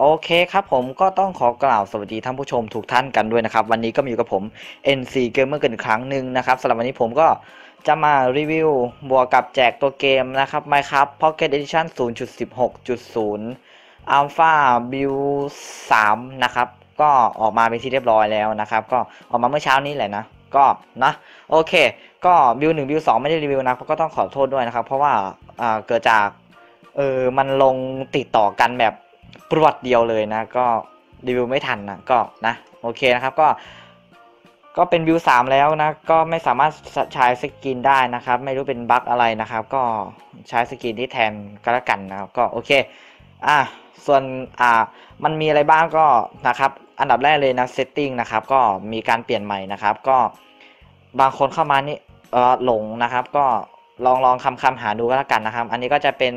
โอเคครับผมก็ต้องขอกล่าวสวัสดีท่านผู้ชมทุกท่านกันด้วยนะครับ วันนี้ก็มาอยู่กับผม NC Gamer กันอีกครั้งหนึ่งนะครับสำหรับวันนี้ผมก็จะมารีวิวบวกกับแจกตัวเกมนะครับ Minecraft Pocket Edition 0.16.0 Alpha Build 3 นะครับ ก็ออกมาเป็นที่เรียบร้อยแล้วนะครับ ก็ออกมาเมื่อเช้านี้แหละนะ ก็นะโอเค ก็บิวหนึ่งบิวสองไม่ได้รีวิวนะก็ต้องขอโทษด้วยนะครับ เพราะว่าอ่าเกิดจากเออมันลงติดต่อกันแบบ ปรวดเดียวเลยนะ ก็รีวิวไม่ทันนะก็นะโอเคนะครับก็ ก็เป็นวิวสามแล้วนะ ก็ไม่สามารถใช้สกินได้นะครับ ไม่รู้เป็นบั๊กอะไรนะครับ ก็ใช้สกินที่แทนก็แล้วกันนะครับ ก็โอเคอะส่วนอ่ามันมีอะไรบ้างก็นะครับ อันดับแรกเลยนะเซตติ้งนะครับ ก็มีการเปลี่ยนใหม่นะครับ ก็บางคนเข้ามานี่เออหลงนะครับ ก็ลองลองคำคำหาดูก็แล้วกันนะครับ อันนี้ก็จะเป็น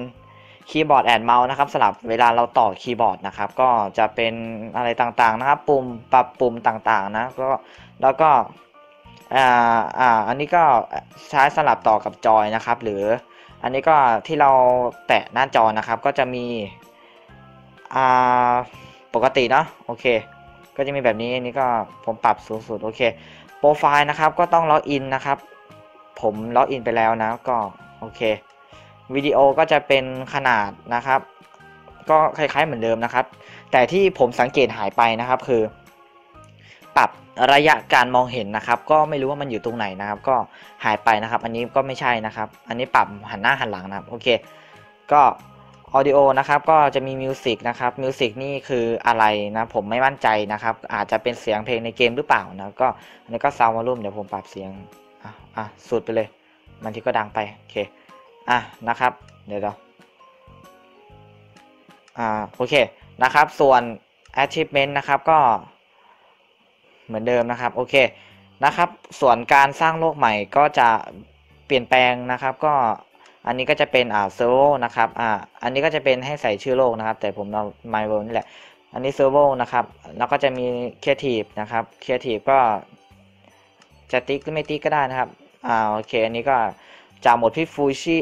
คีย์บอร์ดแอนเมาส์นะครับสำหรับเวลาเราต่อคีย์บอร์ดนะครับก็จะเป็นอะไรต่างๆนะครับปุ่มปรับปุ่มต่างๆนะก็แล้วก็อ่าอ่าอันนี้ก็ใช้สลับต่อกับจอยนะครับ หรืออันนี้ก็ที่เราแตะหน้าจอนะครับ ก็จะมีอ่าปกติเนาะโอเค ก็จะมีแบบนี้อันนี้ก็ผมปรับสูงสุดโอเคโปรไฟล์นะครับก็ต้องล็อกอินนะครับ ผมล็อกอินไปแล้วนะก็โอเค วิดีโอก็จะเป็นขนาดนะครับ ก็คล้ายๆเหมือนเดิมนะครับ แต่ที่ผมสังเกตหายไปนะครับคือ ปรับระยะการมองเห็นนะครับ ก็ไม่รู้ว่ามันอยู่ตรงไหนนะครับ ก็หายไปนะครับ อันนี้ก็ไม่ใช่นะครับ อันนี้ปรับหันหน้าหันหลังนะครับโอเค ก็ออดิโอนะครับก็จะมีมิวสิกนะครับมิวสิกนี่คืออะไรนะผมไม่มั่นใจนะครับ อาจจะเป็นเสียงเพลงในเกมหรือเปล่านะก็อันนี้ก็ซาวด์วอลลุ่มเดี๋ยวผมปรับเสียงอะอะสุดไปเลย มันที่ก็ดังไปโอเค อะนะครับเดี๋ยวเดี๋ยวอ่าโอเคนะครับ ส่วน achievement นะครับก็ เหมือนเดิมนะครับ โอเคนะครับ ส่วนการสร้างโลกใหม่ก็จะเปลี่ยนแปลงนะครับ ก็อันนี้ก็จะเป็นอ่าเซอร์โวนะครับอ่าอันนี้ก็จะเป็นให้ใส่ชื่อโลกนะครับ แต่ผมเอา my world นี่แหละ อันนี้เซอร์โวนะครับ แล้วก็จะมี creative นะครับ creative ก็จะติ๊กหรือไม่ติ๊กก็ได้นะครับอ่าโอเค อันนี้ก็ จากหมดพี่ฟูชิ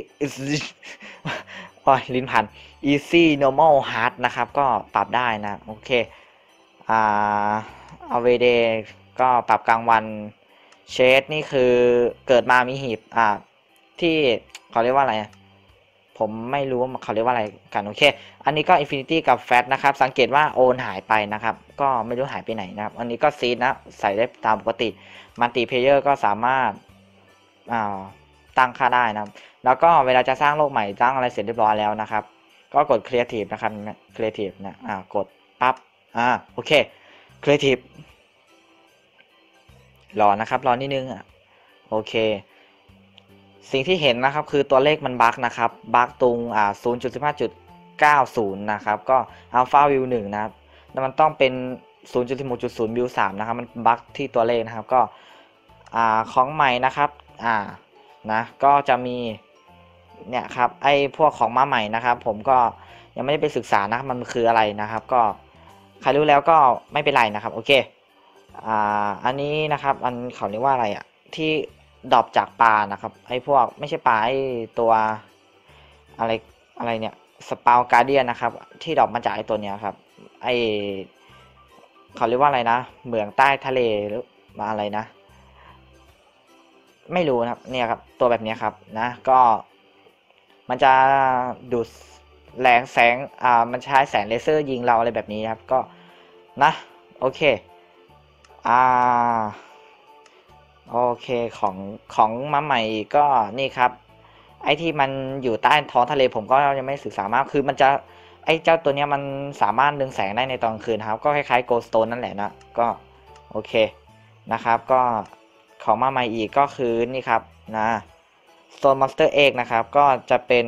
โอ้ยลิ้นพัน easy normal hard นะครับ ก็ปรับได้นะ โอเคอ่าเอาเวเดก็ปรับกลางวันเชดนี่คือเกิดมามีหีบอ่าที่เขาเรียกว่าอะไร ผมไม่รู้ว่าเขาเรียกว่าอะไรกัน โอเค อันนี้ก็ Infinity กับ Fat นะครับ สังเกตว่าโอนหายไปนะครับ ก็ไม่รู้หายไปไหนนะครับ อันนี้ก็ซีดนะ ใส่ได้ตามปกติ มัลติเพเยอร์ก็สามารถอ่า ตั้งค่าได้นะครับ แล้วก็เวลาจะสร้างโลกใหม่ตั้งอะไรเสร็จเรียบร้อยแล้วนะครับ ก็กด Creative นะครับ Creative นะอ่ากดปั๊บอ่าโอเค Creative รอนะครับรอนิดนึงอะโอเค สิ่งที่เห็นนะครับคือตัวเลขมันบั๊กนะครับบั๊กตรงอ่า0.15.90 นะครับ ก็ Alpha View 1นะครับแล้วมันต้องเป็น 0.16.0 View 3นะครับ มันบั๊กที่ตัวเลขนะครับก็อ่าของใหม่นะครับอ่า นะก็จะมีเนี่ยครับไอ้พวกของมาใหม่นะครับ ผมก็ยังไม่ได้ไปศึกษานะมันคืออะไรนะครับ ก็ใครรู้แล้วก็ไม่เป็นไรนะครับโอเคอ่าอันนี้นะครับอันเขาเรียกว่าอะไรอะที่ดรอปจากปลานะครับไอ้พวกไม่ใช่ปลาไอ้ตัวอะไรอะไรเนี่ยสปาวการเดียนนะครับ ที่ดรอปมาจากไอ้ตัวเนี้ยครับไอ้เขาเรียกว่าอะไรนะเหมืองใต้ทะเลหรือมาอะไรนะ ไม่รู้นะครับเนี่ยครับตัวแบบนี้ครับนะก็มันจะดูดแรงแสงอ่ามันใช้แสงเลเซอร์ยิงเราอะไรแบบนี้ครับก็นะโอเคอ่าโอเคของของมาใหม่ก็นี่ครับ ไอที่มันอยู่ใต้ท้องทะเลผมก็ยังไม่ศึกษามากคือมันจะไอเจ้าตัวเนี้ยมันสามารถดึงแสงได้ในตอนคืนครับ ก็คล้ายๆโกลสโตนนั่นแหละนะก็โอเคนะครับก็ ของมาใหม่อีกก็คือนี่ครับนะโซนมอนสเตอร์เอกนะครับ ก็จะเป็น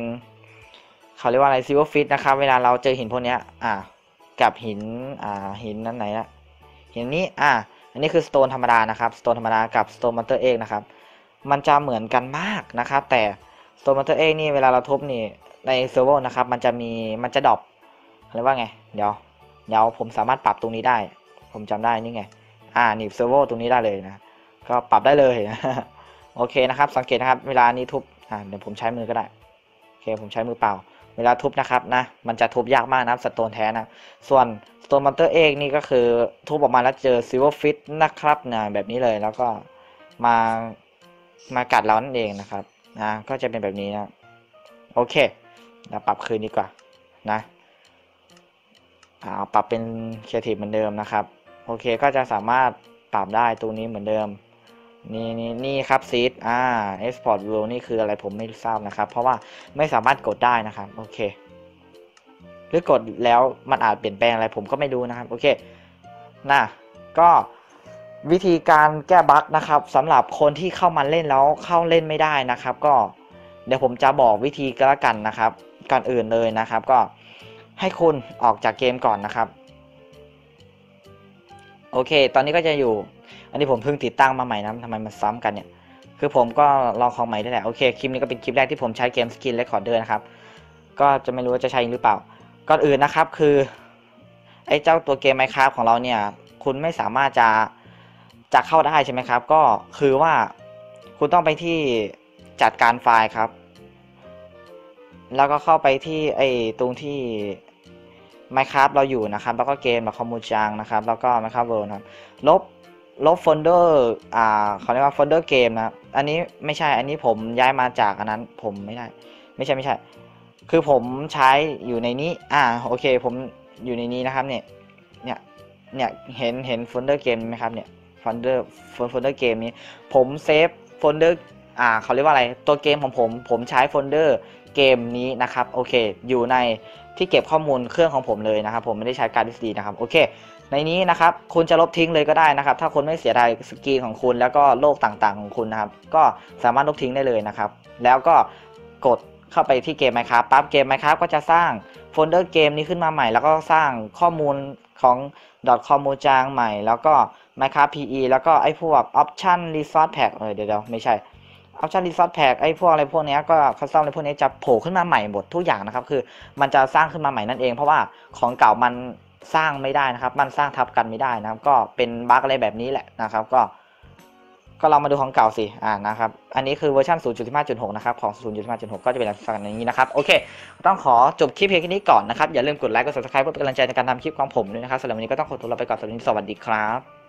เขาเรียกว่าอะไรซิวฟิตนะครับ เวลาเราเจอหินพวกนี้อ่ากับหินอ่าหินนั้นไหนนะหินนี้อ่าอันนี้คือสโตนธรรมดานะครับสโตนธรรมดากับสโตนมอนเตอร์เอกนะครับ มันจะเหมือนกันมากนะครับ แต่สโตนมอนเตอร์เอกนี่เวลาเราทุบนี่ในเซอร์โวนะครับ มันจะมีมันจะดรอปอะไรว่าไง เดี๋ยวเดี๋ยวผมสามารถปรับตรงนี้ได้ ผมจำได้นี่ไง อ่าหนีบเซอร์โวตรงนี้ได้เลยนะ ก็ปรับได้เลยโอเคนะครับ สังเกตนะครับ เวลานี้ทุบอ่าเดี๋ยวผมใช้มือก็ได้โอเคผมใช้มือเปล่า เวลาทุบนะครับนะมันจะทุบยากมากนะสโตนแท้นะส่วนสโตนมอนเตอร์เอกนี่ก็คือทุบออกมาแล้วเจอซิลเวอร์ฟิตนะครับนะแบบนี้เลยแล้วก็มามากัดเรานั่นเองนะครับนะก็จะเป็นแบบนี้นะโอเคเราปรับคืนดีกว่านะเอาปรับเป็นเคทีฟเหมือนเดิมนะครับ โอเคก็จะสามารถปรับได้ตรงนี้เหมือนเดิม นี่นี่นี่ครับซีดอ่า export rule นี่คืออะไรผมไม่ทราบนะครับ เพราะว่าไม่สามารถกดได้นะครับ โอเค หรือกดแล้วมันอาจเปลี่ยนแปลงอะไรผมก็ไม่รู้นะครับ โอเคนะก็วิธีการแก้บั๊กนะครับสำหรับคนที่เข้ามาเล่นแล้วเข้าเล่นไม่ได้นะครับ ก็เดี๋ยวผมจะบอกวิธีก็แล้วกันนะครับก่อนอื่นเลยนะครับ ก็ให้คุณออกจากเกมก่อนนะครับ โอเค ตอนนี้ก็จะอยู่ อันนี้ผมเพิ่งติดตั้งมาใหม่นะทำไมมันซ้ำกันเนี่ย คือผมก็ลองของใหม่ได้แหละ โอเค คลิปนี้ก็เป็นคลิปแรกที่ผมใช้เกมสกินเรคคอร์เดอร์นะครับ ก็จะไม่รู้ว่าจะใช้หรือเปล่า ก่อนอื่นนะครับคือไอ้เจ้าตัวเกมไมครับของเราเนี่ย คุณไม่สามารถจะจะเข้าได้ใช่ไหมครับ ก็คือว่าคุณต้องไปที่จัดการไฟล์ครับ แล้วก็เข้าไปที่ไอ้ตรงที่ Minecraft เราอยู่นะครับ แล้วก็เกมแบบคอมมูจังนะครับ แล้วก็ Minecraft World นะครับ ลบ ลบโฟลเดอร์อ่าเขาเรียกว่าโฟลเดอร์เกมนะอันนี้ไม่ใช่อันนี้ผมย้ายมาจากอันนั้นผมไม่ได้ ไม่ใช่ไม่ใช่ คือผมใช้อยู่ในนี้อ่าโอเค ผมอยู่ในนี้นะครับเนี่ยเนี่ยเนี่ยเห็นเห็นโฟลเดอร์เกมไหมครับเนี่ยโฟลเดอร์โฟลเดอร์เกมนี้ ผมเซฟโฟลเดอร์อ่าเขาเรียกว่าอะไรตัวเกมของผม ผมใช้โฟลเดอร์เกมนี้นะครับโอเค อยู่ในที่เก็บข้อมูลเครื่องของผมเลยนะครับ ผมไม่ได้ใช้การดิสดีนะครับโอเค ในนี้นะครับคุณจะลบทิ้งเลยก็ได้นะครับ ถ้าคุณไม่เสียดายสกรีนของคุณ แล้วก็โลกต่างๆของคุณนะครับ ก็สามารถลบทิ้งได้เลยนะครับ แล้วก็กดเข้าไปที่เกม Minecraft ปั๊บเกม Minecraft ก็จะสร้างโฟลเดอร์เกมนี้ขึ้นมาใหม่ แล้วก็สร้างข้อมูลของ .com มูจางใหม่ แล้วก็ Minecraft PE แล้วก็ไอ้พวก Option Resource Pack เออเดี๋ยวๆไม่ใช่ Option Resource Pack ไอ้พวกอะไรพวกนี้ก็คัสตอมอะไรพวกนี้จะโผล่ขึ้นมาใหม่หมดทุกอย่างนะครับ คือมันจะสร้างขึ้นมาใหม่นั่นเอง เพราะว่าของเก่ามัน สร้างไม่ได้นะครับ มันสร้างทับกันไม่ได้นะครับ ก็เป็นบั๊กอะไรแบบนี้แหละนะครับ ก็ ก็เรามาดูของเก่าสิอ่านะครับ อันนี้คือเวอร์ชัน0.15.6 นะครับ ของ 0.15.6 ก็จะเป็นลักษณะอย่างนี้นะครับ โอเค ต้องขอจบคลิปเพียงแค่นี้ก่อนนะครับ อย่าลืมกดไลค์ กด subscribe เพื่อเป็นกำลังใจในการทำคลิปของผมด้วยนะครับสำหรับวันนี้ก็ต้องขอตัวลาไปก่อนสวันนี้สวัสดีครับ